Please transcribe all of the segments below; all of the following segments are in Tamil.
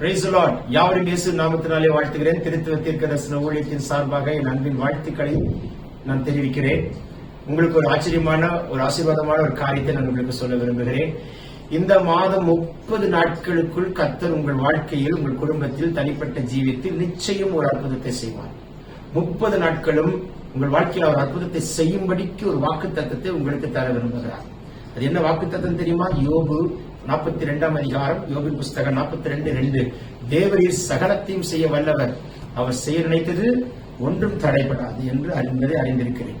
பிரைஸ் லார்ட் யாவரும் இயேசு நாமத்தினாலே வாழ்த்துகிறேன். திருத்துவ தீர்க்க தரிசன ஊழியத்தின் சார்பாக என் அன்பின் வாழ்த்துக்களை நான் தெரிவிக்கிறேன். உங்களுக்கு ஒரு ஆச்சரியமான ஒரு ஆசீர்வாதமான ஒரு காரியத்தை நான் உங்களுக்கு சொல்ல விரும்புகிறேன். இந்த மாதம் முப்பது நாட்களுக்குள் கத்தர் உங்கள் வாழ்க்கையில் உங்கள் குடும்பத்தில் தனிப்பட்ட ஜீவியத்தில் நிச்சயம் ஒரு அற்புதத்தை செய்வார். முப்பது நாட்களும் உங்கள் வாழ்க்கையில் அவர் அற்புதத்தை செய்யும்படிக்கு ஒரு வாக்கு தத்துவத்தை உங்களுக்கு தர விரும்புகிறார். அது என்ன வாக்கு தத்துவம் தெரியுமா? யோபு நாற்பத்தி ரெண்டாம் அதிகாரம் யோபின் புஸ்தகம் நாற்பத்தி ரெண்டு. ரெண்டு தேவரீர் சகலத்தையும் செய்ய வல்லவர். அவர் செய்ய நினைத்தது ஒன்றும் தடைப்படாது என்று அறிந்ததை அறிந்திருக்கிறேன்.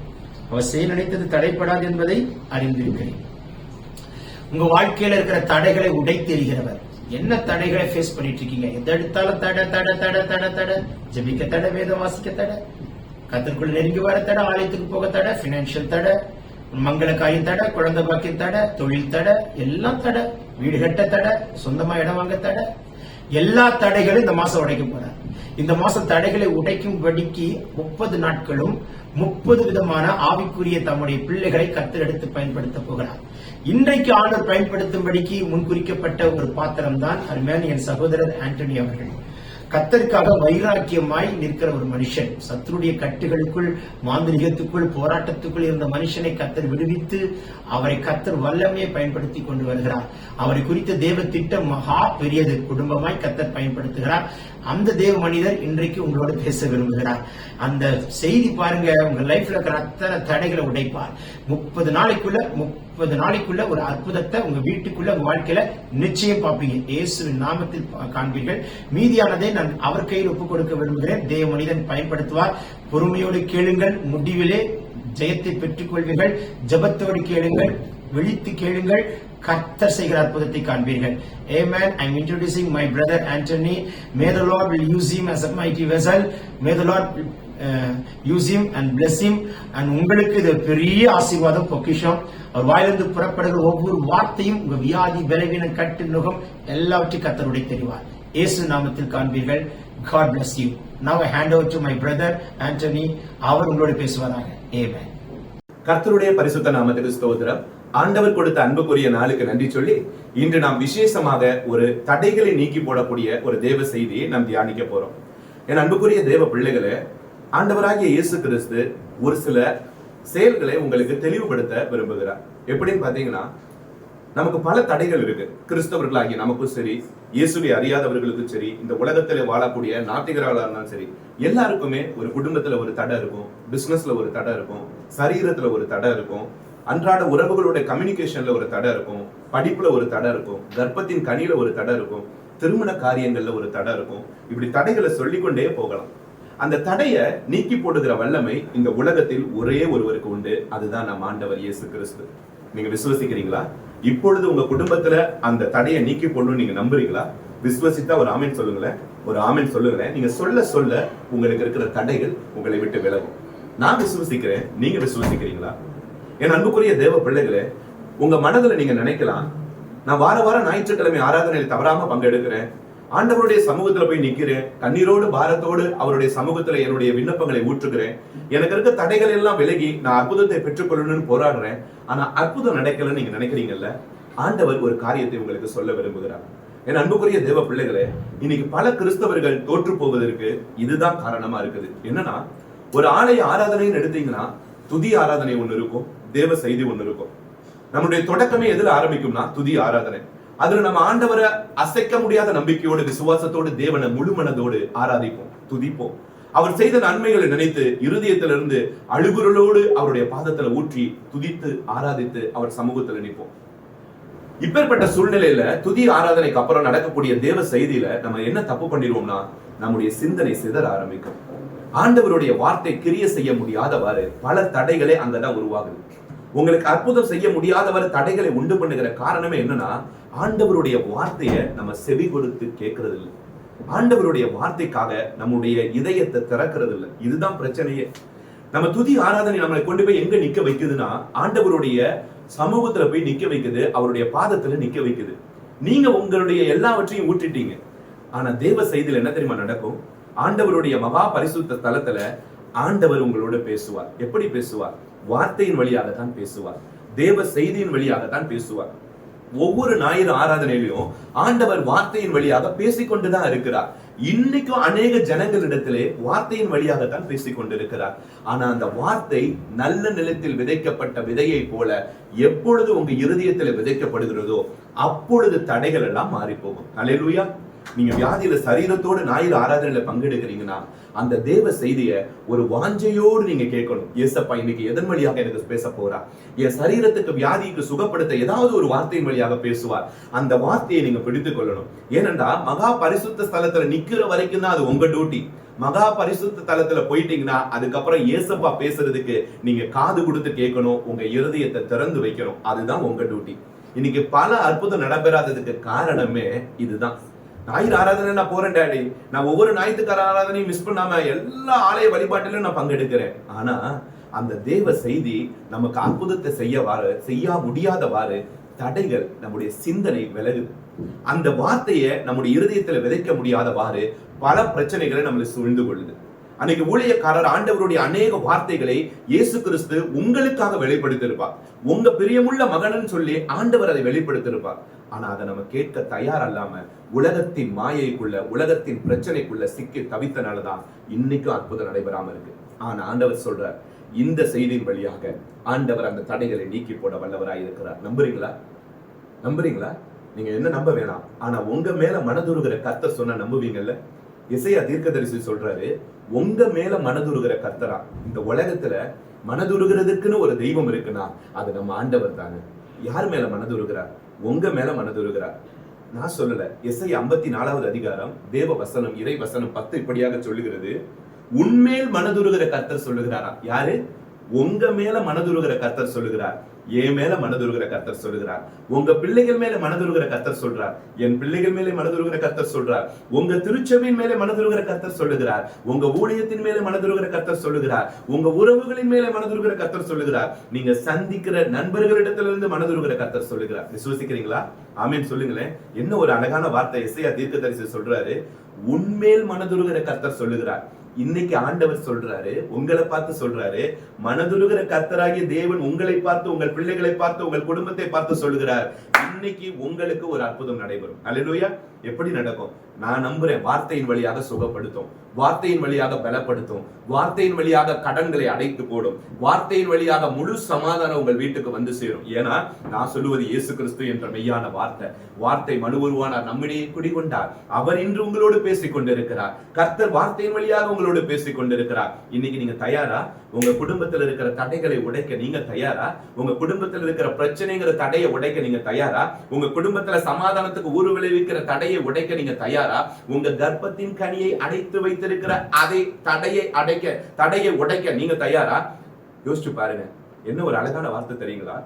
அவர் செய்ய நினைத்தது தடைப்படாது என்பதை அறிந்திருக்கிறேன். உங்க வாழ்க்கையில இருக்கிற தடைகளை உடைத்தெறிகிறவர் என்ன தடைகளை ஃபேஸ் பண்ணிட்டு இருக்கீங்க? எதை எடுத்தாலும் தடை தடை தடை தடை தடை. ஜெபிக்க தடை வேதம் வாசிக்க தடை. கத்திற்குள் நெருங்கி வர தடை ஆலயத்துக்கு போக தடை பினான்சியல் தடை மங்கள காரியம் தடை குழந்தை பாக்கியம் தடை தொழில் தடை எல்லாம் தடை. வீடு கட்ட தடை சொந்தமா இடம் வாங்க தடை. எல்லா தடைகளும் இந்த மாசம் உடைக்க போறார். இந்த மாசம் தடைகளை உடைக்கும் படிக்கு முப்பது நாட்களும் முப்பது விதமான ஆவிக்குரிய தம்முடைய பிள்ளைகளை கத்தர் எடுத்து பயன்படுத்த போகிறார். இன்றைக்கு ஆண்டவர் பயன்படுத்தும்படிக்கு முன்குறிக்கப்பட்ட ஒரு பாத்திரம் தான் அருமையான என் சகோதரர் ஆண்டனி அவர்கள். கத்தருக்காக வைராக்கியமாய் நிற்கிற ஒரு மனுஷன் சத்துருடைய கட்டுகளுக்குள் மாந்திரிகத்துக்குள் போராட்டத்துக்குள் இருந்த மனுஷனை கத்தர் விடுவித்து அவரை கத்தர் வல்லமையை பயன்படுத்தி கொண்டு வருகிறார். அவரை குறித்த தேவ திட்டம் மகா பெரியது. குடும்பமாய் கத்தர் பயன்படுத்துகிறார். அந்த தேவ மனிதர் இன்றைக்கு உங்களோட பேச விரும்புகிறார். அந்த செய்தி பாருங்க உங்க லைஃப்ல இருக்கிற அத்தனை தடைகளை உடைப்பார். முப்பது நாளைக்குள்ள முப்பது நாளைக்குள்ள ஒரு அற்புதத்தை உங்க வீட்டுக்குள்ள உங்க வாழ்க்கையில நிச்சயம் பார்ப்பீங்க. இயேசுவின் நாமத்தில் காண்பீர்கள். மீதியானதை நான் அவர் கையில் ஒப்புக் கொடுக்க விரும்புகிறேன். தேவ மனிதன் பயன்படுத்துவார். பொறுமையோடு கேளுங்கள். முடிவிலே ஜெயத்தை பெற்றுக் கொள்வீர்கள் ஜபத்தோடு கேளுங்கள். விழித்து கேளுங்கள். கர்த்தர் செய்கிற அற்புதத்தை காண்பீர்கள். A man I my my brother May the Lord will use him as a mighty vessel. May Uh, use him and and and உங்களுக்கு இது பெரிய ஆசீர்வாதம் பொக்கிஷம். அவர் வாயிலிருந்து புறப்படுகிற ஒவ்வொரு வார்த்தையும் உங்க வியாதி விளைவின கட்டு நுகம் எல்லாவற்றையும் கத்தருடைய தெரிவார். இயேசு நாமத்தில் காண்பீர்கள். God bless you. Now I hand over to my brother Anthony. அவர் உங்களோட பேசுவாராக. Amen. கர்த்தருடைய பரிசுத்த நாமத்துக்கு ஸ்தோத்திரம். ஆண்டவர் கொடுத்த அன்புக்குரிய நாளுக்கு நன்றி சொல்லி இன்று நாம் விசேஷமாக ஒரு தடைகளை நீக்கி போடக்கூடிய ஒரு தேவ செய்தியை நாம் தியானிக்க போறோம். என் அன்புக்குரிய தேவ பிள்ளைகளை ஆண்டவராகிய இயேசு கிறிஸ்து ஒரு சில செயல்களை உங்களுக்கு தெளிவுபடுத்த விரும்புகிறார். எப்படின்னு பாத்தீங்கன்னா நமக்கு பல தடைகள் இருக்கு. கிறிஸ்தவர்களாகிய நமக்கும் சரி இயேசுவை அறியாதவர்களுக்கும் சரி இந்த உலகத்துல வாழக்கூடிய நாட்டிகர்களா இருந்தாலும் சரி எல்லாருக்குமே ஒரு குடும்பத்துல ஒரு தடை இருக்கும் பிசினஸ்ல ஒரு தடை இருக்கும் சரீரத்துல ஒரு தடை இருக்கும் அன்றாட உறவுகளோட கம்யூனிகேஷன்ல ஒரு தடை இருக்கும் படிப்புல ஒரு தடை இருக்கும் கர்ப்பத்தின் கனியில ஒரு தடை இருக்கும் திருமண காரியங்கள்ல ஒரு தடை இருக்கும் இப்படி தடைகளை சொல்லிக்கொண்டே போகலாம். அந்த தடையை நீக்கி போடுகிற வல்லமை இந்த உலகத்தில் ஒரே ஒருவருக்கு உண்டு. அதுதான் நம் ஆண்டவர் இயேசு கிறிஸ்து. நீங்க விசுவசிக்கிறீங்களா? இப்பொழுது உங்க குடும்பத்துல அந்த தடையை நீக்கி போடணும்னு நீங்க நம்புறீங்களா? விசுவசித்தா ஒரு ஆமீன் சொல்லுங்களேன். ஒரு ஆமீன் சொல்லுங்களேன் நீங்க சொல்ல சொல்ல உங்களுக்கு இருக்கிற தடைகள் உங்களை விட்டு விலகும். நான் விசுவசிக்கிறேன் நீங்க விசுவசிக்கிறீங்களா? என் அன்புக்குரிய தேவ பிள்ளைகளே உங்க மனதுல நீங்க நினைக்கலாம் நான் வார வாரம் ஞாயிற்றுக்கிழமை ஆராதனையில் தவறாம பங்கெடுக்கிறேன். ஆண்டவருடைய சமூகத்துல போய் நிக்கிறேன். கண்ணீரோடு பாரத்தோடு அவருடைய சமூகத்துல என்னுடைய விண்ணப்பங்களை ஊற்றுகிறேன். எனக்கு இருக்க தடைகள் எல்லாம் விலகி நான் அற்புதத்தை பெற்றுக்கொள்ளணும்னு போராடுறேன். ஆனா அற்புதம் நடக்கலன்னு நீங்க நினைக்கிறீங்கல்ல? ஆண்டவர் ஒரு காரியத்தை உங்களுக்கு சொல்ல விரும்புகிறார். என் அன்புக்குரிய தேவ பிள்ளைகளே இன்னைக்கு பல கிறிஸ்தவர்கள் தோற்று போவதற்கு இதுதான் காரணமா இருக்குது. என்னன்னா ஒரு ஆலய ஆராதனைன்னு எடுத்தீங்கன்னா துதி ஆராதனை ஒண்ணு இருக்கும் தேவ செய்தி ஒண்ணு இருக்கும். நம்முடைய தொடக்கமே எதுல ஆரம்பிக்கும்னா துதி ஆராதனை. அதுல நம்ம ஆண்டவரை அசைக்க முடியாத நம்பிக்கையோடு விசுவாசத்தோடு தேவனை முழு மனதோடு ஆராதிப்போம் துதிப்போம். அவர் செய்த நன்மைகளை நினைத்து இருதயத்திலிருந்து அழுகுரலோடு அவருடைய பாதத்துல ஊற்றி துதித்து ஆராதித்து அவர் சமூகத்துல நிற்போம். இப்பேற்பட்ட சூழ்நிலையில துதி ஆராதனைக்கு அப்புறம் நடக்கக்கூடிய தேவ செய்தியில நம்ம என்ன தப்பு பண்ணிடுவோம்னா நம்முடைய சிந்தனை சிதற ஆரம்பிக்கும். ஆண்டவருடைய வார்த்தை கிரிய செய்ய முடியாதவாறு பல தடைகளை அங்கதான் உருவாகுது. உங்களுக்கு அற்புதம் செய்ய முடியாதவர் தடைகளை உண்டு பண்ணுகிற காரணமே என்னன்னா ஆண்டவருடைய வார்த்தையை நம்ம செவி கொடுத்து கேட்கறது இல்லை ஆண்டவருடைய வார்த்தைக்காக நம்முடைய இதயத்தை திறக்கிறது இல்லை இதுதான் பிரச்சனையே. நம்ம துதி ஆராதனை நம்மளை கொண்டு போய் எங்க நிக்க வைக்குதுன்னா ஆண்டவருடைய சமூகத்துல போய் நிக்க வைக்குது அவருடைய பாதத்துல நிக்க வைக்குது. நீங்க உங்களுடைய எல்லாவற்றையும் ஊற்றிட்டீங்க. ஆனா தேவ செய்தியில் என்ன தெரியுமா நடக்கும்? ஆண்டவருடைய மகா பரிசுத்த தலத்துல ஆண்டவர் உங்களோட பேசுவார். எப்படி பேசுவார்? வார்த்தையின் வழியாக தான் பேசுவார். தேவ செய்தியின் வழியாக தான் பேசுவார். ஒவ்வொரு ஞாயிறு ஆராதனையிலும் ஆண்டவர் வார்த்தையின் வழியாக பேசிக்கொண்டுதான் இருக்கிறார். இன்னைக்கும் அநேக ஜனங்களிடத்திலே வார்த்தையின் வழியாகத்தான் பேசிக் கொண்டிருக்கிறார் ஆனா அந்த வார்த்தை நல்ல நிலத்தில் விதைக்கப்பட்ட விதையை போல எப்பொழுது உங்க இருதயத்தில் விதைக்கப்படுகிறதோ அப்பொழுது தடைகள் எல்லாம் மாறி போகும் அலையலூயா நீங்க வியாதியில சரீரத்தோடு ஞாயிறு ஆராதனையில பங்கெடுக்கிறீங்கன்னா அந்த தேவ செய்திய ஒரு வாஞ்சையோடு நீங்க கேட்கணும். ஏசப்பா இன்னைக்கு எதன் வழியாக எனக்கு பேச போறா? என் சரீரத்துக்கு வியாதிக்கு சுகப்படுத்த ஏதாவது ஒரு வார்த்தையின் வழியாக பேசுவார். அந்த வார்த்தையை நீங்க பிடித்துக் கொள்ளணும். ஏனென்றா மகா பரிசுத்த ஸ்தலத்துல நிக்கிற வரைக்கும் தான் அது உங்க டியூட்டி மகா பரிசுத்த தலத்துல போயிட்டீங்கன்னா அதுக்கப்புறம் ஏசப்பா பேசுறதுக்கு நீங்க காது கொடுத்து கேட்கணும் உங்க இருதயத்தை திறந்து வைக்கணும். அதுதான் உங்க டியூட்டி இன்னைக்கு பல அற்புதம் நடைபெறாததுக்கு காரணமே இதுதான். ஞாயிறு ஆராதனை நான் போறேன் டேடி. நான் ஒவ்வொரு ஞாயிற்றுக்கார ஆராதனையும் மிஸ் பண்ணாம எல்லா ஆலய வழிபாட்டிலும் நான் பங்கெடுக்கிறேன். ஆனா அந்த தேவ செய்தி நமக்கு அற்புதத்தை செய்யவாறு செய்ய முடியாதவாறு தடைகள் நம்முடைய சிந்தனை விலகுது அந்த வார்த்தையை நம்முடைய இருதயத்துல விதைக்க முடியாதவாறு பல பிரச்சனைகளை நம்மளை சூழ்ந்து கொள்ளுது. அன்னைக்கு ஊழியக்காரர் ஆண்டவருடைய அநேக வார்த்தைகளை இயேசு கிறிஸ்து உங்களுக்காக வெளிப்படுத்திருப்பார் உங்க பிரியமுள்ள மகனன்னு சொல்லி ஆண்டவர் அதை வெளிப்படுத்திருப்பார் ஆனா அதை நம்ம கேட்க தயார் அல்லாம உலகத்தின் மாயைக்குள்ள உலகத்தின் பிரச்சனைக்குள்ள சிக்கி தவித்தனாலதான் இன்னைக்கும் அற்புதம் நடைபெறாம இருக்கு. ஆனா ஆண்டவர் சொல்றார் இந்த செய்தியின் வழியாக ஆண்டவர் அந்த தடைகளை நீக்கி போட வல்லவராய் இருக்கிறார். நம்புறீங்களா? நம்புறீங்களா? நீங்க என்ன நம்ப வேணாம். ஆனா உங்க மேல மனதுருகிற கத்த சொன்னா நம்புவீங்கல்ல? இசையா தீர்க்கதரிசி சொல்றாரு உங்க மேல மனதுருகிற கர்த்தரா இந்த உலகத்துல மனதுருகிறதுக்குன்னு ஒரு தெய்வம் இருக்குன்னா அது நம்ம ஆண்டவர் தானே. யார் மேல மனதுருகிறார்? உங்க மேல மனதுருகிறார் நான் சொல்லல. எஸ்ஐ ஐம்பத்தி நாலாவது அதிகாரம் தேவ வசனம் இறை வசனம் பத்து இப்படியாக சொல்லுகிறது. உண்மேல் மனதுருகிற கர்த்தர் சொல்லுகிறாரா? யாரு? உங்க மேல மனதுருகிற கர்த்தர் சொல்லுகிறார். என் மேல மனதுருகிற கத்தர் சொல்லுகிறார். உங்க பிள்ளைகள் மேல மனதுருகிற கத்தர் சொல்றார். என் பிள்ளைகள் மேலே மனதுருகிற கத்தர் சொல்றார். உங்க திருச்சபையின் மேலே மனதுருகிற கத்தர் சொல்லுகிறார். உங்க ஊழியத்தின் மேலே மனதுருகிற கத்தர் சொல்லுகிறார். உங்க உறவுகளின் மேலே மனதுருகிற கத்தர் சொல்லுகிறார். நீங்க சந்திக்கிற நண்பர்களிடத்திலிருந்து மனதுருகிற கத்தர் சொல்லுகிறார். விசுவசிக்கிறீங்களா? ஆமீன். சொல்லுங்களேன். என்ன ஒரு அழகான வார்த்தை இசையா தீர்க்க தரிசி சொல்றாரு உண்மேல் மனதுருகிற கத்தர் சொல்லுகிறார். இன்னைக்கு ஆண்டவர் சொல்றாரு உங்களை பார்த்து சொல்றாரு. மனதுருகிற கர்த்தராகிய தேவன் உங்களை பார்த்து உங்கள் பிள்ளைகளை பார்த்து உங்கள் குடும்பத்தை பார்த்து சொல்லுகிறார். இன்னைக்கு உங்களுக்கு ஒரு அற்புதம் நடைபெறும். அல்லேலூயா எப்படி நடக்கும்? நான் நம்புறேன் வார்த்தையின் வழியாக சுகப்படுத்தும். வார்த்தையின் வழியாக பலப்படுத்தும். வார்த்தையின் வழியாக கடன்களை அடைத்து போடும். வார்த்தையின் வழியாக முழு சமாதானம் உங்கள் வீட்டுக்கு வந்து சேரும். ஏன்னா நான் சொல்லுவது இயேசு கிறிஸ்து என்ற மெய்யான வார்த்தை. வார்த்தை மனு உருவானார் நம்மிடையே குடிகொண்டார். அவர் இன்று உங்களோடு பேசிக் கொண்டிருக்கிறார் கர்த்தர் வார்த்தையின் வழியாக உங்களோடு பேசிக் கொண்டிருக்கிறார் இன்னைக்கு நீங்க தயாரா? உங்க குடும்பத்தில் இருக்கிற தடைகளை உடைக்க நீங்க தயாரா? உங்க குடும்பத்தில் இருக்கிற பிரச்சனைங்கிற தடையை உடைக்க நீங்க தயாரா? உங்க குடும்பத்துல சமாதானத்துக்கு ஊறு விளைவிக்கிற தடையை உடைக்க நீங்க தயாரா? உங்க கர்ப்பத்தின் கனியை அடைத்து வைத்திருக்கிற அதை தடையை அடைக்க தடையை உடைக்க நீங்க தயாரா? யோசிச்சு பாருங்க. என்ன ஒரு அழகான வார்த்தை தெரியுங்களா?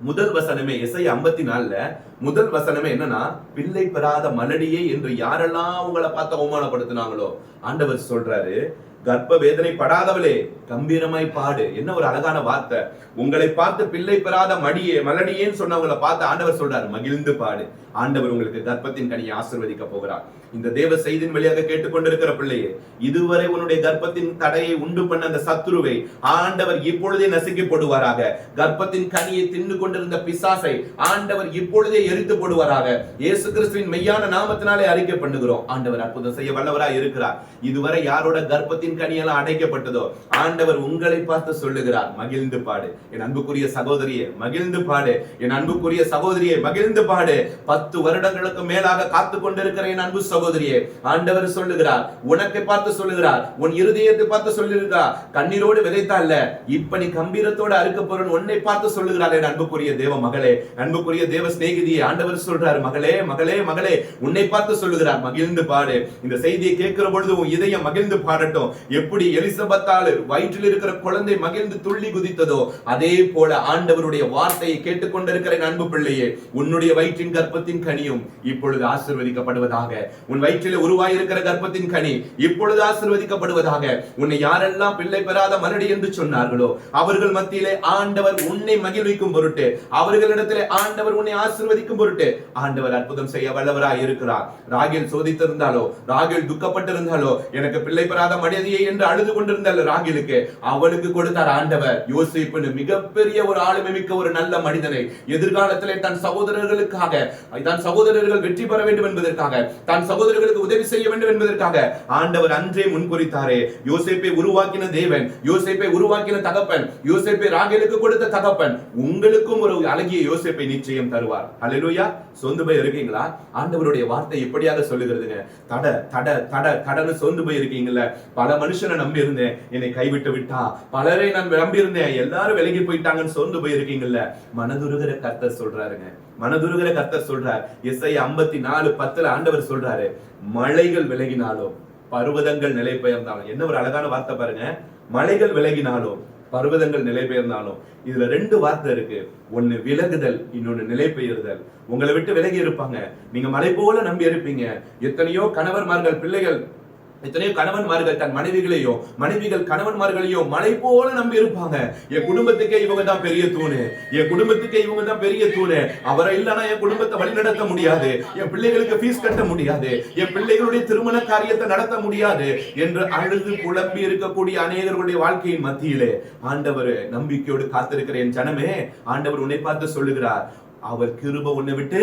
முதல் வசனமே இசை ஐம்பத்தி நாலுல முதல் வசனமே என்னன்னா பிள்ளை பெறாத மலடியே என்று யாரெல்லாம் உங்களை பார்த்து அவமானப்படுத்தினாங்களோ? ஆண்டவர் சொல்றாரு கர்ப்ப வேதனை படாதவளே கம்பீரமாய் பாடு. என்ன ஒரு அழகான வார்த்தை. உங்களை பார்த்து பிள்ளை பெறாத மடியே மலடியேன்னு சொன்னவங்களை பார்த்து ஆண்டவர் சொல்றாரு மகிழ்ந்து பாடு. ஆண்டவர் உங்களுக்கு கர்ப்பத்தின் கனியை ஆசிர்வதிக்க போகிறார். இந்த தேவ செய்தியின் வழியாக கேட்டுக்கொண்டிருக்கிற பிள்ளையே இதுவரை உன்னுடைய கர்ப்பத்தின் தடையை உண்டு பண்ண அந்த சத்துருவை ஆண்டவர் இப்பொழுதே நசுக்கி போடுவாராக. கர்ப்பத்தின் கனியை தின்னு கொண்டிருந்த பிசாசை ஆண்டவர் இப்பொழுதே எரித்து போடுவாராக. இயேசு கிறிஸ்துவின் மெய்யான நாமத்தினாலே அறிக்கை பண்ணுகிறோம் ஆண்டவர் அற்புதம் செய்ய வல்லவராய் இருக்கிறார். இதுவரை யாரோட கர்ப்பத்தின் கனியெல்லாம் அடைக்கப்பட்டதோ ஆண்டவர் உங்களை பார்த்து சொல்லுகிறார் மகிழ்ந்து பாடு. என் அன்புக்குரிய சகோதரியே மகிழ்ந்து பாடு. என் அன்புக்குரிய சகோதரியை மகிழ்ந்து பாடு. பத்து வருடங்களுக்கு மேலாக காத்து கொண்டிருக்கிற என் அன்பு சகோதரியே ஆண்டவர் சொல்லுகிறார் உனக்கு பார்த்து சொல்லுகிறார் உன் இருதயத்தை பார்த்து சொல்லுகிறார். கண்ணீரோடு விதைத்தால்ல இப்ப நீ கம்பீரத்தோடு அறுக்க போறன் உன்னை பார்த்து சொல்லுகிறார் என் அன்புக்குரிய தேவ மகளே. அன்புக்குரிய தேவ சிநேகிதியை ஆண்டவர் சொல்றார் மகளே மகளே மகளே உன்னை பார்த்து சொல்லுகிறார் மகிழ்ந்து பாடு. இந்த செய்தியை கேட்கிற பொழுது உன் இதயம் மகிழ்ந்து பாடட்டும். எப்படி எலிசபெத்தால் வயிற்றில் இருக்கிற குழந்தை மகிழ்ந்து துள்ளி குதித்ததோ அதே போல ஆண்டவருடைய வார்த்தையை கேட்டுக்கொண்டிருக்கிற அன்பு பிள்ளையே உன்னுடைய வயிற்றின் கர்ப்பத்தின் கனியும் இப்பொழுது ஆசிர்வதிக்கப்படுவதாக உன் வயிற்றில் உருவாயிருக்கிற கர்ப்பத்தின் கனி இப்பொழுது ஆசிர்வதிக்கப்படுவதாக உன்னை யாரெல்லாம் பிள்ளை பெறாத மறுடி என்று சொன்னார்களோ அவர்கள் மத்தியிலே ஆண்டவர் உன்னை மகிழ்விக்கும் பொருட்டு அவர்களிடத்திலே ஆண்டவர் உன்னை ஆசிர்வதிக்கும் பொருட்டு ஆண்டவர் அற்புதம் செய்ய வல்லவராய் இருக்கிறார். ராகில் சோதித்திருந்தாலோ ராகில் துக்கப்பட்டிருந்தாலோ எனக்கு பிள்ளை பெறாத மடியது என்று அழுது கொண்டிருந்தாலும் ராகிலுக்கு அவளுக்கு கொடுத்தார் ஆண்டவர் யோசிப்புன்னு மிகப்பெரிய ஒரு ஆளுமை மிக்க ஒரு நல்ல மனிதனை எதிர்காலத்திலே தன் சகோதரர்களுக்காக தன் சகோதரர்கள் வெற்றி பெற வேண்டும் என்பதற்காக தன் சகோதரர்களுக்கு உதவி செய்ய வேண்டும் என்பதற்காக ஆண்டவர் அன்றே முன்குறித்தாரே. யோசேப்பை உருவாக்கின தேவன் யோசேப்பை உருவாக்கின தகப்பன் யோசேப்பை ராகேலுக்கு கொடுத்த தகப்பன் உங்களுக்கும் ஒரு அழகிய யோசேப்பை நிச்சயம் தருவார். அல்லேலூயா சொந்து போய் இருக்கீங்களா ஆண்டவருடைய வார்த்தை எப்படியாக சொல்லுகிறதுங்க? தட தட தட தடன்னு சொந்து போய் இருக்கீங்கல்ல பல மனுஷனை நம்பி இருந்தேன் என்னை கைவிட்டு விட்டா. பலரை நான் நம்பி இருந்தேன் எல்லாரும் விலகி போயிட்டாங்கன்னு சொந்து போயிருக்கீங்கல்ல? மனதுருகிற கர்த்தர் சொல்றாருங்க. மனதுருகிற கர்த்தர் சொல்றார். எஸ்ஐ ஐம்பத்தி நாலு பத்துல ஆண்டவர் சொல்றாரு மலைகள் விலகினாலும் பர்வதங்கள் நிலை பெயர்ந்தாலும். என்ன ஒரு அழகான வார்த்தை பாருங்க. மலைகள் விலகினாலும் பர்வதங்கள் நிலை பெயர்ந்தாலும். இதுல ரெண்டு வார்த்தை இருக்கு. ஒன்னு விலகுதல் இன்னொன்னு நிலை பெயர்தல். உங்களை விட்டு விலகி இருப்பாங்க. நீங்க மலை போல நம்பி இருப்பீங்க. எத்தனையோ கணவர்மார்கள் பிள்ளைகள் எத்தனையோ கணவன்மார்கள் தன் மனைவிகளையோ மனைவிகள் கணவன்மார்களையோ மலை போல நம்பி இருப்பாங்க. என் குடும்பத்துக்கே இவங்க தான் பெரிய தூணு. என் குடும்பத்துக்கே இவங்க தான் பெரிய தூணு. அவரை இல்லைன்னா என் குடும்பத்தை வழி நடத்த முடியாது. என் பிள்ளைகளுக்கு ஃபீஸ் கட்ட முடியாது. என் பிள்ளைகளுடைய திருமண காரியத்தை நடத்த முடியாது என்று அழுது குழம்பி இருக்கக்கூடிய அநேகர்களுடைய வாழ்க்கையின் மத்தியிலே ஆண்டவர் நம்பிக்கையோடு காத்திருக்கிற என் ஜனமே ஆண்டவர் உன்னை பார்த்து சொல்லுகிறார். அவர் கிருப உன்னை விட்டு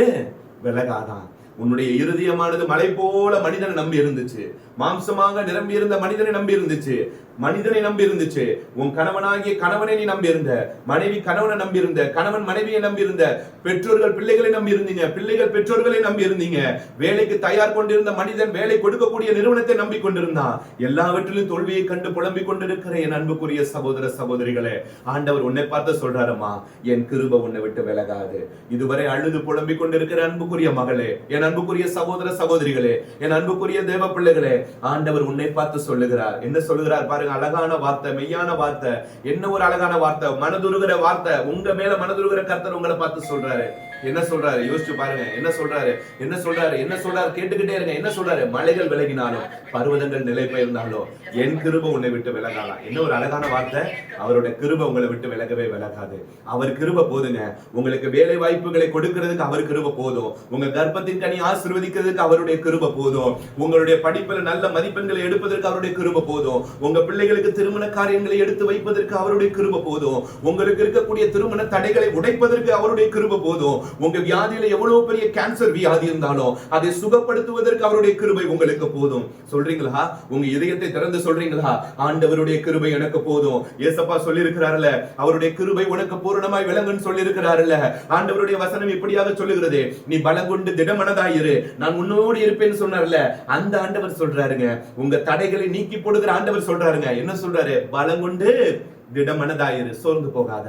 விலகாதான். உன்னுடைய இருதயமானது மலை போல மனிதனை நம்பி இருந்துச்சு. மாம்சமாக நிரம்பி இருந்த மனிதனை நம்பி இருந்துச்சு. மனிதனை நம்பி இருந்துச்சு. உன் கணவனாகிய கணவனை நீ நம்பி இருந்த. மனைவி கணவனை நம்பி இருந்த. கணவன் மனைவியை நம்பி இருந்த. பெற்றோர்கள் பிள்ளைகளை நம்பி இருந்தீங்க. பிள்ளைகள் பெற்றோர்களை நம்பி இருந்தீங்க. வேலைக்கு தயார் கொண்டிருந்த மனிதன் வேலை கொடுக்கக்கூடிய நிறுவனத்தை நம்பி கொண்டிருந்தான். எல்லாவற்றிலும் தோல்வியை கண்டு புலம்பிக் கொண்டிருக்கிற என் அன்புக்குரிய சகோதர சகோதரிகளே ஆண்டவர் உன்னை பார்த்து சொல்றாரம்மா என் கிருப உன்னை விட்டு விலகாது. இதுவரை அழுது புலம்பிக் கொண்டிருக்கிற அன்புக்குரிய மகளே என் அன்புக்குரிய சகோதர சகோதரிகளே என் அன்புக்குரிய தேவ பிள்ளைகளே ஆண்டவர் உன்னை பார்த்து சொல்லுகிறார். என்ன சொல்லுகிறார் பாருங்க அழகான வார்த்தை மெய்யான வார்த்தை. என்ன ஒரு அழகான வார்த்தை? மனதுருகிற வார்த்தை. உங்க மேல மனதுருகிற கர்த்தர் உங்களை பார்த்து சொல்றாரு. என்ன சொல்றாரு? யோசிச்சு பாருங்க. என்ன சொல்றாரு? என்ன சொல்றாரு? என்ன சொல்றாரு? கேட்டுக்கிட்டே இருங்க. என்ன சொல்றாரு? மலைகள் விலகினாலும் பர்வதங்கள் நிலை பெயர்ந்தாலும் என் கிருப உன்னை விட்டு விலகாலாம் என்ன ஒரு அழகான வார்த்தை? அவருடைய கிருப உங்களை விட்டு விலகவே விலகாது. அவர் கிருப போதுங்க. உங்களுக்கு வேலை வாய்ப்புகளை கொடுக்கிறதுக்கு அவர் கிருப போதும். உங்க கர்ப்பத்தின் கனி ஆசீர்வதிக்கிறதுக்கு அவருடைய கிருப போதும். உங்களுடைய படிப்புல நல்ல மதிப்பெண்களை எடுப்பதற்கு அவருடைய கிருப போதும். உங்க பிள்ளைகளுக்கு திருமண காரியங்களை எடுத்து வைப்பதற்கு அவருடைய கிருப போதும். உங்களுக்கு இருக்கக்கூடிய திருமண தடைகளை உடைப்பதற்கு அவருடைய கிருப போதும். உங்க வியாதியில எவ்வளவு பெரிய கேன்சர் வியாதி இருந்தாலும் அதை சுகப்படுத்துவதற்கு அவருடைய கிருபை உங்களுக்கு போதும். சொல்றீங்களா? உங்க இதயத்தை திறந்து சொல்றீங்களா? ஆண்டவருடைய கிருபை எனக்கு போதும். ஏசப்பா சொல்லியிருக்கிறார்ல அவருடைய கிருபை உனக்கு பூரணமாய் விளங்குன்னு சொல்லியிருக்கிறார்ல. ஆண்டவருடைய வசனம் இப்படியாக சொல்லுகிறது நீ பலங்கொண்டு திடமனதாயிரு நான் உன்னோடு இருப்பேன்னு சொன்னார்ல. அந்த ஆண்டவர் சொல்றாருங்க. உங்க தடைகளை நீக்கி போடுகிற ஆண்டவர் சொல்றாருங்க. என்ன சொல்றாரு? பலங்கொண்டு திடமனதாயிரு சோர்ந்து போகாத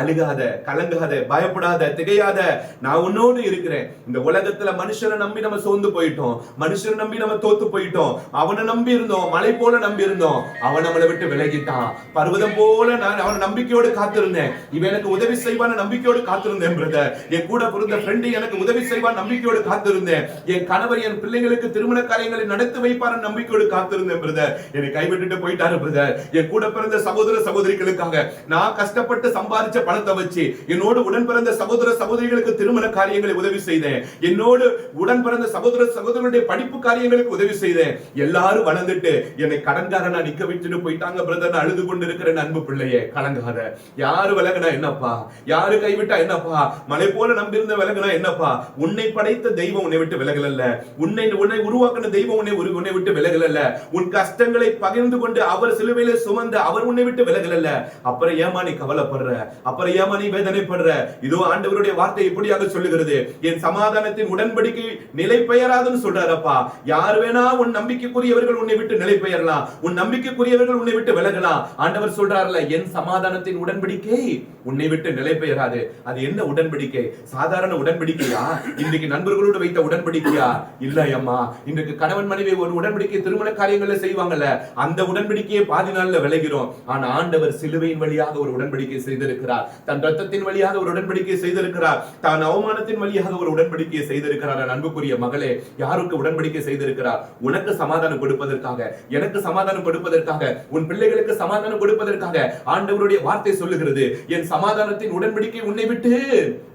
அழுகாத கலங்காத பயப்படாத திகையாத. நான் உன்னோடு இருக்கிறேன். இந்த உலகத்துல மனுஷனை நம்பி நம்ம சோர்ந்து போயிட்டோம். மனுஷனை நம்பி நம்ம தோத்து போயிட்டோம். அவனை நம்பி இருந்தோம். மலை போல நம்பி இருந்தோம். அவன் நம்மளை விட்டு விலகிட்டான். பர்வதம் போல நான் அவன் நம்பிக்கையோடு காத்திருந்தேன். இவன் எனக்கு உதவி செய்வான நம்பிக்கையோடு காத்திருந்தேன் பிரதர் என் கூட பிறந்த ஃப்ரெண்டு எனக்கு உதவி செய்வான் நம்பிக்கையோடு காத்திருந்தேன். என் கணவர் என் பிள்ளைங்களுக்கு திருமண காரியங்களை நடத்தி வைப்பார் நம்பிக்கையோடு காத்திருந்தேன் பிரதர் என்னை கைவிட்டுட்டு போயிட்டாரு பிரதர் என் கூட பிறந்த சகோதர சகோதரிகளுக்காக நான் கஷ்டப்பட்டு சம்பாதிச்ச பணத்தை வச்சு என்னோடு உடன் பிறந்த சகோதர சகோதரிகளுக்கு திருமண காரியங்களை உதவி செய்தேன். என்னோடு உடன் பிறந்த சகோதர சகோதரனுடைய படிப்பு காரியங்களுக்கு உதவி செய்தேன். எல்லாரும் வளர்ந்துட்டு என்னை கடன்காரனா நிக்க விட்டுட்டு போயிட்டாங்க பிரதர் அழுது கொண்டு இருக்கிற அன்பு பிள்ளையே கலங்காத. யாரு விலகுனா என்னப்பா? யாரு கைவிட்டா என்னப்பா? மலை போல நம்பியிருந்த விலகுனா என்னப்பா? உன்னை படைத்த தெய்வம் உன்னை விட்டு விலகலல்ல. உன்னை உன்னை உருவாக்கின தெய்வம் உன்னை உரு- உன்னை விட்டு விலகலல்ல. உன் கஷ்டங்களை பகிர்ந்து கொண்டு அவர் சிலுவையில சுமந்து அவர் உன்னை விட்டு விலகலல்ல. அப்புறம் ஏமா நீ கவலைப்படுற? அப்புறம் ஏமா நீ வேதனைப்படுற? இதோ ஆண்டவருடைய வார்த்தை இப்படியாக சொல்லுகிறது. என் சமாதானத்தின் உடன்படிக்கை நிலை பெயராதுன்னு சொல்றாரப்பா. யார் வேணா உன் நம்பிக்கைக்குரியவர்கள் உன்னை விட்டு நிலை பெயரலாம் உன் நம்பிக்கைக்குரியவர்கள் உன்னை விட்டு விலகலாம். ஆண்டவர் சொல்றாருல என் சமாதானத்தின் உடன்படிக்கை உன்னை விட்டு நிலை பெயராது அது என்ன உடன்படிக்கை? சாதாரண உடன்படிக்கையா? இன்றைக்கு நண்பர்களோடு வைத்த உடன்படிக்கையா? இல்ல அம்மா. இன்றைக்கு கணவன் மனைவி ஒரு உடன்படிக்கை திருமண காரியங்களை செய்வாங்கல்ல அந்த உடன்படிக்கையை பாதி நாள்ல விளைகிறோம் ஆனா ஆண்டவர் சிலுவையின் வழியாக ஒரு உடன்படிக்கை செய்திருக்கிறார். தன் ரத்தத்தின் வழியாக ஒரு உடன்படிக்கை செய்திருக்கிறார். தான் அவமானத்தின் வழியாக ஒரு உடன்படிக்கையை செய்திருக்கிறார் அன்புக்குரிய மகளே யாருக்கு உடன்படிக்கை செய்திருக்கிறார்? உனக்கு சமாதானம் கொடுப்பதற்காக எனக்கு சமாதானம் கொடுப்பதற்காக உன் பிள்ளைகளுக்கு சமாதானம் கொடுப்பதற்காக ஆண்டவருடைய வார்த்தை சொல்லுகிறது. என் சமாதானத்தின் உடன்படிக்கை உன்னை விட்டு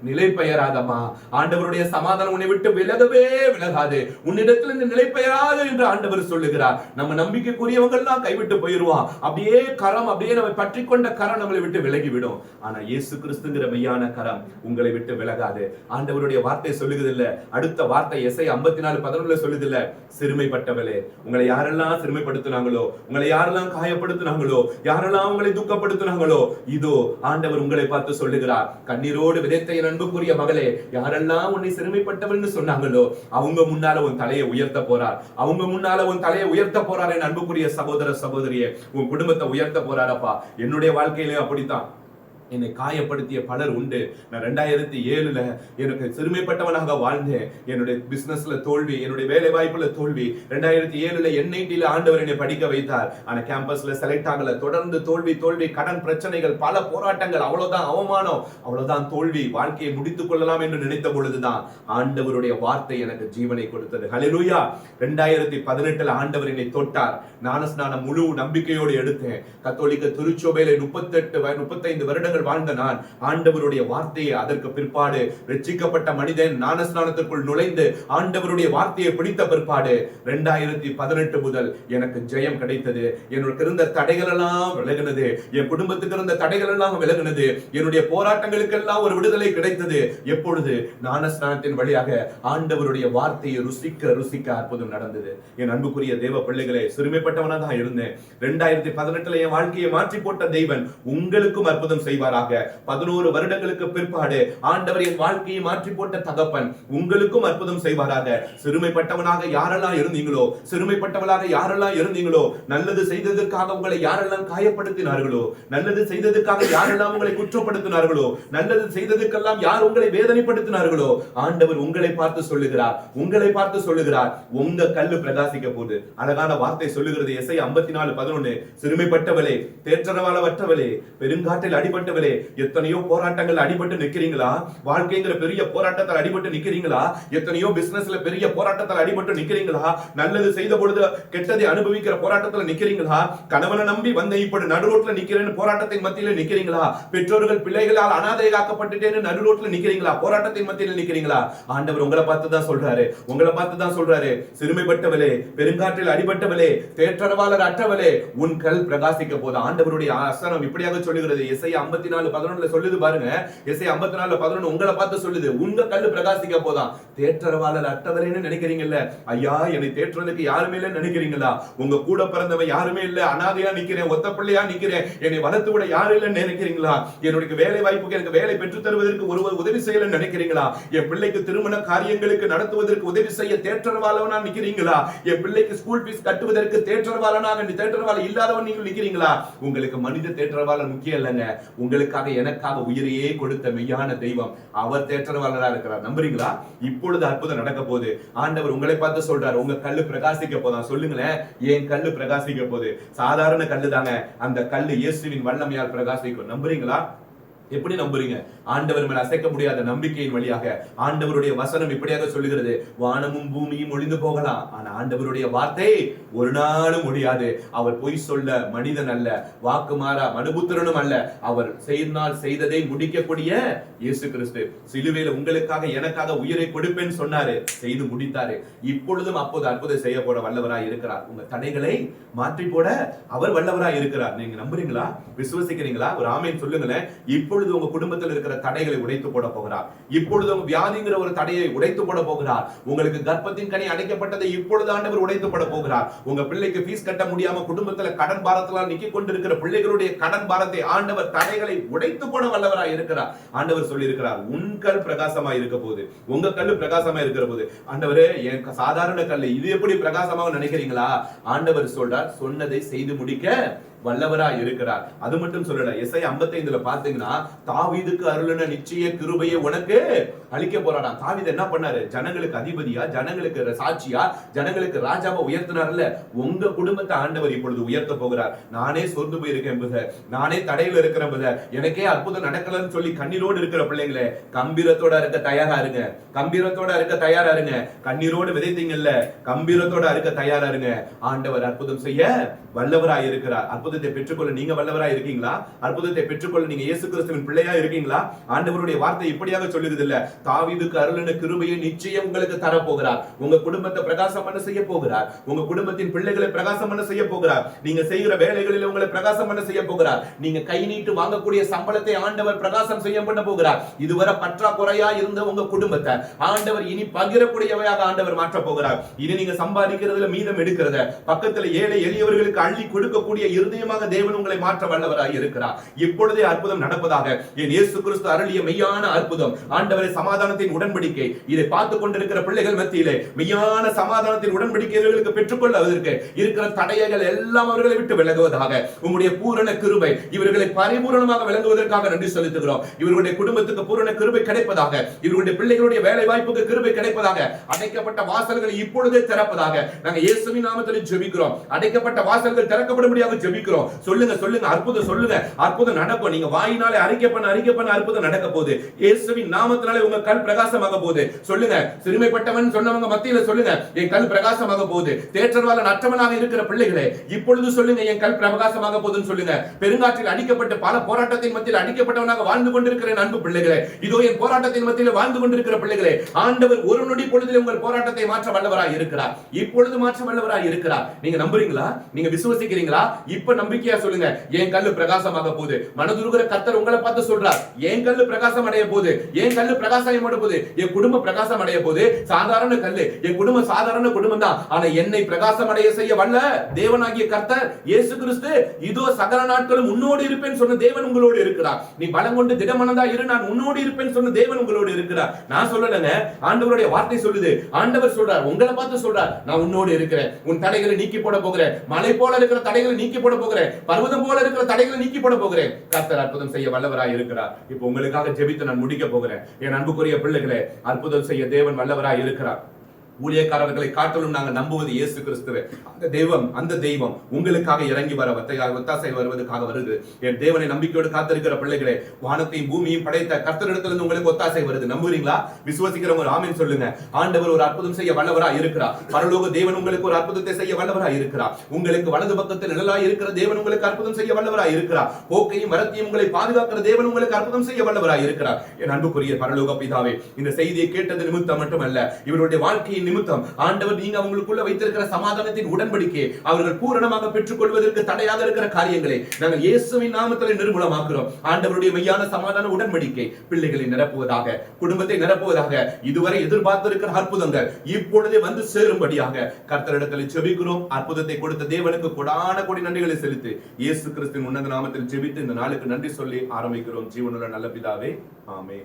நிலை பெயராதம்மா. ஆண்டவருடைய சமாதானம் உன்னை விட்டு விலகவே விலகாது. உன்னிடத்திலிருந்து நிலை பெயராது என்று ஆண்டவர் சொல்லுகிறார். நம்ம நம்பிக்கைக்குரியவங்க எல்லாம் கைவிட்டு போயிருவான் அப்படியே கரம் அப்படியே நம்ம பற்றி கொண்ட கரம் நம்மளை விட்டு விலகி விடும் ஆனா இயேசு கிறிஸ்துங்கிற மெய்யான கரம் உங்களை விட்டு விலகாது. ஆண்டவருடைய வார்த்தை சொல்லுகிறது இல்ல அடுத்த வார்த்தை எஸ்ஐ ஐம்பத்தி நாலு பதினொன்றுல சொல்லுது இல்ல சிறுமைப்பட்டவளே உங்களை யாரெல்லாம் சிறுமைப்படுத்தினாங்களோ உங்களை யாரெல்லாம் காயப்படுத்தினாங்களோ யாரெல்லாம் உங்களை துக்கப்படுத்தினாங்களோ இதோ ஆண்டவர் உங்களை பார்த்து சொல்லுகிறார். கண்ணீரோடு விதைத்த என் அன்புக்குரிய மகளே யாரெல்லாம் உன்னை சிறுமைப்பட்டவள்னு சொன்னாங்களோ அவங்க முன்னால உன் தலையை உயர்த்த போறார். அவங்க முன்னால உன் தலையை உயர்த்த போறார் என் அன்புக்குரிய சகோதர சகோதரியே. உன் குடும்பத்தை உயர்த்த போறாரப்பா என்னுடைய வாழ்க்கையிலே அப்படித்தான். என்னை காயப்படுத்திய பலர் உண்டு. நான் ரெண்டாயிரத்தி ஏழுல எனக்கு சிறுமைப்பட்டவனாக வாழ்ந்தேன். என்னுடைய பிசினஸ்ல தோல்வி என்னுடைய வேலை வாய்ப்புல தோல்வி. ரெண்டாயிரத்தி ஏழுல என்ஐடியில ஆண்டவர் என்னை படிக்க வைத்தார். ஆனா கேம்பஸ்ல செலக்ட் ஆகல. தொடர்ந்து தோல்வி தோல்வி கடன் பிரச்சனைகள் பல போராட்டங்கள். அவ்வளவுதான் அவமானம் அவ்வளவுதான் தோல்வி. வாழ்க்கையை முடித்துக் கொள்ளலாம் என்று நினைத்த பொழுதுதான் ஆண்டவருடைய வார்த்தை எனக்கு ஜீவனை கொடுத்தது. ஹalleluya ரெண்டாயிரத்தி பதினெட்டுல ஆண்டவர் என்னை தொட்டார். ஞானஸ்நானம் முழு நம்பிக்கையோடு எடுத்தேன். கத்தோலிக்க திருச்சோபையில முப்பத்தெட்டு முப்பத்தைந்து வருடங்கள் வாழ்ந்த நான் ஆண்டவருடைய வார்த்தையை அதற்கு பிற்பாடு ரட்சிக்கப்பட்ட மனிதன் ஞானஸ்நானத்திற்குள் நுழைந்து ஆண்டவருடைய வார்த்தையை பிடித்த பிற்பாடு ரெண்டாயிரத்தி பதினெட்டு முதல் எனக்கு ஜெயம் கிடைத்தது. எனக்கு இருந்த தடைகள் எல்லாம் விலகினது. என் குடும்பத்துக்கு இருந்த தடைகள் எல்லாம் விலகினது. என்னுடைய போராட்டங்களுக்கெல்லாம் ஒரு விடுதலை கிடைத்தது. எப்பொழுது? ஞானஸ்நானத்தின் வழியாக ஆண்டவருடைய வார்த்தையை ருசிக்க ருசிக்க அற்புதம் நடந்தது. என் அன்புக்குரிய தேவ பிள்ளைகளே சிறுமைப்பட்டவனா தான் இருந்தேன். ரெண்டாயிரத்தி பதினெட்டுல என் வாழ்க்கையை மாற்றி போட்ட தெய்வன் உங்களுக்கும் அற்புதம் செய்வார். செய்வாராக பதினோரு வருடங்களுக்கு பிற்பாடு ஆண்டவர் என் வாழ்க்கையை மாற்றி போட்ட தகப்பன் உங்களுக்கும் அற்புதம் செய்வாராக. சிறுமைப்பட்டவனாக யாரெல்லாம் இருந்தீங்களோ சிறுமைப்பட்டவளாக யாரெல்லாம் இருந்தீங்களோ நல்லது செய்ததற்காக உங்களை யாரெல்லாம் காயப்படுத்தினார்களோ நல்லது செய்ததற்காக யாரெல்லாம் உங்களை குற்றப்படுத்தினார்களோ நல்லது செய்ததற்கெல்லாம் யார் உங்களை வேதனைப்படுத்தினார்களோ ஆண்டவர் உங்களை பார்த்து சொல்லுகிறார் உங்களை பார்த்து சொல்லுகிறார். உங்க கல்லு பிரகாசிக்க போது அழகான வார்த்தை சொல்லுகிறது. எஸ்ஐ ஐம்பத்தி நாலு பதினொன்னு. சிறுமைப்பட்டவளே தேற்றரவாளவற்றவளே பெருங்காற்றில் அடிபட்டவளே எத்தனையோ போராட்டங்கள் அடிபட்டு நிக்கிறீங்களா? வாழ்க்கைங்கிற பெரிய போராட்டத்தில் அடிபட்டு நிக்கிறீங்களா? எத்தனையோ பிசினஸ்ல பெரிய போராட்டத்தில் அடிபட்டு நிக்கிறீங்களா? நல்லது செய்த பொழுது கெட்டதை அனுபவிக்கிற போராட்டத்தில் நிக்கிறீங்களா? கணவனை நம்பி வந்த இப்படி நடுரோட்ல நிக்கிறேன்னு போராட்டத்தின் மத்தியில நிக்கிறீங்களா? பெற்றோர்கள் பிள்ளைகளால் அனாதை காக்கப்பட்டுட்டேன்னு நடுரோட்ல நிக்கிறீங்களா? போராட்டத்தின் மத்தியில நிக்கிறீங்களா? ஆண்டவர் உங்களை பார்த்து தான் சொல்றாரு. உங்களை பார்த்து தான் சொல்றாரு. சிறுமைப்பட்டவளே பெருங்காற்றில் அடிபட்டவளே தேற்றரவாளர் அற்றவளே உன் கல் பிரகாசிக்க போது ஆண்டவருடைய அசனம் இப்படியாக சொல்லுகிறது. இசை ஐம்பத்தி நாலு பதினொன்னுல சொல்லுது பாருங்க. எஸ்ஐ ஐம்பத்தி நாலு பதினொன்னு உங்களை பார்த்து சொல்லுது. உங்க கல்லு பிரகாசிக்க போதான். தேற்றரவாளர் அற்றவரேன்னு நினைக்கிறீங்கல்ல? ஐயா என்னை தேற்றுறதுக்கு யாருமே இல்ல நினைக்கிறீங்களா? உங்க கூட பிறந்தவன் யாருமே இல்ல. அனாதையா நிக்கிறேன். ஒத்த பிள்ளையா நிக்கிறேன். என்னை வளர்த்து விட யாரும் இல்லைன்னு நினைக்கிறீங்களா? என்னுடைய வேலை வாய்ப்புக்கு எனக்கு வேலை பெற்று தருவதற்கு ஒருவர் உதவி செய்யலன்னு நினைக்கிறீங்களா? என் பிள்ளைக்கு திருமண காரியங்களுக்கு நடத்துவதற்கு உதவி செய்ய தேற்றரவாளவனா நிக்கிறீங்களா? என் பிள்ளைக்கு ஸ்கூல் ஃபீஸ் கட்டுவதற்கு தேற்றரவாளனாக தேற்றரவாள இல்லாதவன் நீங்கள் நிக்கிறீங்களா? உங்களுக்கு மனித தேற்றவாளன் முக்கியம் இல்லைங்க. உங்களுக்காக எனக்காக உயிரையே கொடுத்த மெய்யான தெய்வம் அவர் தேற்றவாளராக இருக்கிறார். நம்புறீங்களா? இப்பொழுது அற்புதம் நடக்க போகுது. ஆண்டவர் உங்களை பார்த்து சொல்றாரு. உங்க கல்லு பிரகாசிக்க போதான் சொல்லுங்களேன் என் கல்லு பிரகாசிக்க போகுது. சாதாரண கல்லு தாங்க அந்த கல்லு இயேசுவின் வல்லமையால் பிரகாசிக்கும். நம்புறீங்களா? எப்படி நம்புறீங்க? ஆண்டவர் மேல் அசைக்க முடியாத நம்பிக்கையின் வழியாக ஆண்டவருடைய வசனம் இப்படியாக சொல்லுகிறது. வானமும் பூமியும் ஒளிந்து போகலாம். ஆனா ஆண்டவருடைய வார்த்தை ஒரு நாளும் முடியாது அவர் பொய் சொல்ல மனிதன் அல்ல வாக்கு மாறா மனுபுத்திரனும் அல்ல. அவர் செய்தால் செய்ததை முடிக்கக்கூடிய இயேசு கிறிஸ்து. சிலுவையில உங்களுக்காக எனக்காக உயிரை கொடுப்பேன்னு சொன்னாரு. செய்து முடித்தாரு. இப்பொழுதும் அப்போது அற்புதம் செய்ய போட வல்லவராய் இருக்கிறார். உங்க தடைகளை மாற்றி போட அவர் வல்லவராய் இருக்கிறார். நீங்க நம்புறீங்களா? விசுவசிக்கிறீங்களா? ஒரு ஆமேன் சொல்லுங்களேன். இப்போ இப்பொழுது உங்க குடும்பத்தில் இருக்கிற தடைகளை உடைத்து போட போகிறார். இப்பொழுது உங்க வியாதிங்கிற ஒரு தடையை உடைத்து போட போகிறார். உங்களுக்கு கர்ப்பத்தின் கனி அடைக்கப்பட்டதை இப்பொழுது ஆண்டவர் உடைத்து போட போகிறார். உங்க பிள்ளைக்கு ஃபீஸ் கட்ட முடியாம குடும்பத்துல கடன் பாரத்தினால் நிக்கி கொண்டிருக்கிற பிள்ளைகளுடைய கடன் பாரத்தை ஆண்டவர் தடைகளை உடைத்து போட வல்லவராய் இருக்கிறார். ஆண்டவர் சொல்லி இருக்கிறார் உன் கல் பிரகாசமா இருக்க போது உங்க கல்லு பிரகாசமா இருக்கிற போது ஆண்டவரே என் சாதாரண கல்லு இது எப்படி பிரகாசமாக நினைக்கிறீங்களா? ஆண்டவர் சொல்றார் சொன்னதை செய்து முடிக்க வல்லவரா இருக்கிறார். அது மட்டும் சொல்லல எஸ்ஐ 55 பாத்தீங்கன்னா தாவீதுக்கு அருளின நிச்சய கிருபையை உனக்கு அழிக்க போறாராம். தாவீது என்ன பண்ணாரு? ஜனங்களுக்கு அதிபதியா ஜனங்களுக்கு சாட்சியா ஜனங்களுக்கு ராஜாவை உயர்த்தினார்ல உங்க குடும்பத்தை ஆண்டவர் இப்பொழுது உயர்த்த போகிறார். நானே சொர்ந்து போயிருக்கேன் புத நானே தடையில இருக்கிறேன் புத எனக்கே அற்புதம் நடக்கலன்னு சொல்லி கண்ணீரோடு இருக்கிற பிள்ளைங்களே கம்பீரத்தோட இருக்க தயாரா இருங்க. கம்பீரத்தோட இருக்க தயாரா இருங்க. கண்ணீரோடு விதைத்தீங்கல்ல கம்பீரத்தோட இருக்க தயாரா இருங்க. ஆண்டவர் அற்புதம் செய்ய வல்லவராய் இருக்கிறார். அற்புதத்தை பெற்றுக்கொள்ள நீங்க வல்லவரா இருக்கீங்களா? அற்புதத்தை பெற்றுக்கொள்ள நீங்க இயேசு கிறிஸ்துவின் பிள்ளையா இருக்கீங்களா? ஆண்டவருடைய வார்த்தை இப்படியாக சொல்லுகிறது இல்ல தாவிதுக்கு அருளின கிருபையை நிச்சயம் உங்களுக்கு தர போகிறார் உங்க குடும்பத்தை பிரகாசம் பண்ண செய்ய போகிறார். உங்க குடும்பத்தின் பிள்ளைகளை பிரகாசம் பண்ண செய்ய போகிறார். நீங்க செய்கிற வேலைகளில் உங்களை பிரகாசம் பண்ண செய்ய போகிறார். நீங்க கை நீட்டு வாங்கக்கூடிய சம்பளத்தை ஆண்டவர் பிரகாசம் செய்ய பண்ண போகிறார். இதுவரை பற்றாக்குறையா இருந்த உங்க குடும்பத்தை ஆண்டவர் இனி பகிரக்கூடியவையாக ஆண்டவர் மாற்ற போகிறார். இனி நீங்க சம்பாதிக்கிறதுல மீதம் எடுக்கிறத பக்கத்துல ஏழை எளியவர்களுக்கு அள்ளி கொடுக்கக்கூடிய இறுதி நிச்சயமாக தேவன் உங்களை மாற்ற வல்லவராய் இருக்கிறார். இப்பொழுதே அற்புதம் நடப்பதாக என் இயேசு கிறிஸ்து அருளிய மெய்யான அற்புதம். ஆண்டவரை சமாதானத்தின் உடன்படிக்கை. இதை பார்த்து கொண்டிருக்கிற பிள்ளைகள் மத்தியிலே மெய்யான சமாதானத்தின் உடன்படிக்கைகளுக்கு பெற்றுக்கொள்வதற்கு இருக்கிற தடையங்கள் எல்லாம் அவர்களை விட்டு விலகுவதாக. உங்களுடைய பூரண கிருபை இவர்களை பரிபூரணமாக விளங்குவதற்காக நன்றி செலுத்துகிறோம். இவர்களுடைய குடும்பத்துக்கு பூரண கிருபை கிடைப்பதாக இவர்களுடைய பிள்ளைகளுடைய வேலை வாய்ப்புக்கு கிருபை கிடைப்பதாக அடைக்கப்பட்ட வாசல்கள் இப்பொழுதே திறப்பதாக நாங்கள் இயேசுவின் நாமத்தில் ஜெபிக்கிறோம். அடைக்கப்பட்ட வாசல்கள் திறக்கப்படும்படியாக ஜெபிக்கிறோம். இருக்கிறோம். சொல்லுங்க சொல்லுங்க அற்புதம் சொல்லுங்க. அற்புதம் நடக்கும். நீங்க வாயினாலே அறிக்கை பண்ண அறிக்கை பண்ண அற்புதம் நடக்க போகுது. இயேசுவின் நாமத்தினாலே உங்க கண் பிரகாசமாக போகுது. சொல்லுங்க சிறுமைப்பட்டவன் சொன்னவங்க மத்தியில சொல்லுங்க என் கண் பிரகாசமாக போகுது. தேற்றர்வாளன் அற்றவனாக இருக்கிற பிள்ளைகளே இப்பொழுது சொல்லுங்க என் கண் பிரகாசமாக போகுதுன்னு சொல்லுங்க. பெருங்காற்றில் அடிக்கப்பட்டு பல போராட்டத்தின் மத்தியில் அடிக்கப்பட்டவனாக வாழ்ந்து கொண்டிருக்கிற அன்பு பிள்ளைகளே இதோ என் போராட்டத்தின் மத்தியில் வாழ்ந்து கொண்டிருக்கிற பிள்ளைகளே ஆண்டவர் ஒரு நொடி பொழுதில் உங்கள் போராட்டத்தை மாற்ற வல்லவராய் இருக்கிறார். இப்பொழுது மாற்ற வல்லவராய் இருக்கிறார். நீங்க நம்புறீங்களா? நீங்க விசுவசிக்கிறீங்களா? இப்ப நம்பிக்கையா சொல்லுங்க. என் கல்லு பிரகாசமாக போகுது. மனதுருகிற கத்தர் உங்களை பார்த்து சொல்றார். என் கல்லு பிரகாசம் அடைய போகுது. என் கல்லு பிரகாசம் போகுது. என் குடும்ப பிரகாசம் அடைய போகுது. சாதாரண கல்லு. என் குடும்பம் சாதாரண குடும்பம் தான். ஆனா என்னை பிரகாசம் அடைய செய்ய வல்ல தேவனாகிய கர்த்தர் இயேசு கிறிஸ்து இதோ சகல நாட்களும் உன்னோடு இருப்பேன் சொன்ன தேவன் உங்களோடு இருக்கிறார். நீ பலம் கொண்டு திடமனதா இரு நான் உன்னோடு இருப்பேன் சொன்ன தேவன் உங்களோடு இருக்கிறார். நான் சொல்லலங்க. ஆண்டவருடைய வார்த்தை சொல்லுது. ஆண்டவர் சொல்றார். உங்களை பார்த்து சொல்றார். நான் உன்னோடு இருக்கிறேன். உன் தடைகளை நீக்கி போட போகிறேன். மலை போல இருக்கிற தடைகளை நீக்கி போட போகிறேன் பர்வதம் போல இருக்கிற தடைகளை நீக்கி போட போகிறேன். கர்த்தர் அற்புதம் செய்ய வல்லவராய் இருக்கிறார். இப்போ உங்களுக்காக ஜெபித்து நான் முடிக்க போகிறேன். என் அன்புக்குரிய பிள்ளைகளே அற்புதம் செய்ய தேவன் வல்லவராய் இருக்கிறார். ஊழியக்காரர்களை காட்டிலும் நாங்கள் நம்புவது இயேசு கிறிஸ்துவே. அந்த தெய்வம் அந்த தெய்வம் உங்களுக்காக இறங்கி வர ஒத்தாசை வருவதற்காக வருது. என் தேவனை நம்பிக்கையோடு காத்திருக்கிற பிள்ளைகளே வானத்தையும் பூமியும் படைத்த கர்த்தரிடத்திலிருந்து உங்களுக்கு ஒத்தாசை வருது. நம்புறீங்களா? விசுவசிக்கிறவங்க ஒரு சொல்லுங்க. ஆண்டவர் ஒரு அற்புதம் செய்ய வல்லவரா இருக்கிறார். பரலோக தேவன் உங்களுக்கு ஒரு அற்புதத்தை செய்ய வல்லவரா இருக்கிறார். உங்களுக்கு வலது பக்கத்தில் நிழலாய் இருக்கிற தேவன் உங்களுக்கு அற்புதம் செய்ய வல்லவரா இருக்கிறார். போக்கையும் வரத்தையும் உங்களை பாதுகாக்கிற தேவன் உங்களுக்கு அற்புதம் செய்ய வல்லவரா இருக்கிறார். என் அன்புக்குரிய பரலோக பிதாவே இந்த செய்தியை கேட்டது நிமித்தம் மட்டுமல்ல. இவருடைய வாழ்க்கையின் நிமித்தம். ஆண்டவர் நீங்க அவங்களுக்குள்ள வைத்திருக்கிற சமாதானத்தின் உடன்படிக்கை அவர்கள் பூரணமாக பெற்றுக்கொள்வதற்கு தடையாக இருக்கிற காரியங்களை நாங்கள் இயேசுவின் நாமத்தில் நிர்மூலமாக்குறோம் ஆண்டவருடைய மெய்யான சமாதான உடன்படிக்கை பிள்ளைகளை நிரப்புவதாக குடும்பத்தை நிரப்புவதாக இதுவரை எதிர்பார்த்திருக்கிற அற்புதங்கள் இப்பொழுதே வந்து சேரும்படியாக கர்த்தரிடத்தில் செபிக்கிறோம் அற்புதத்தை கொடுத்த தேவனுக்கு கொடான கொடி நன்றிகளை செலுத்து இயேசு கிறிஸ்துவின் உன்னத நாமத்தில் ஜெபித்து இந்த நாளுக்கு நன்றி சொல்லி ஆரம்பிக்கிறோம். ஜீவனுள்ள நல்ல பிதாவே ஆமே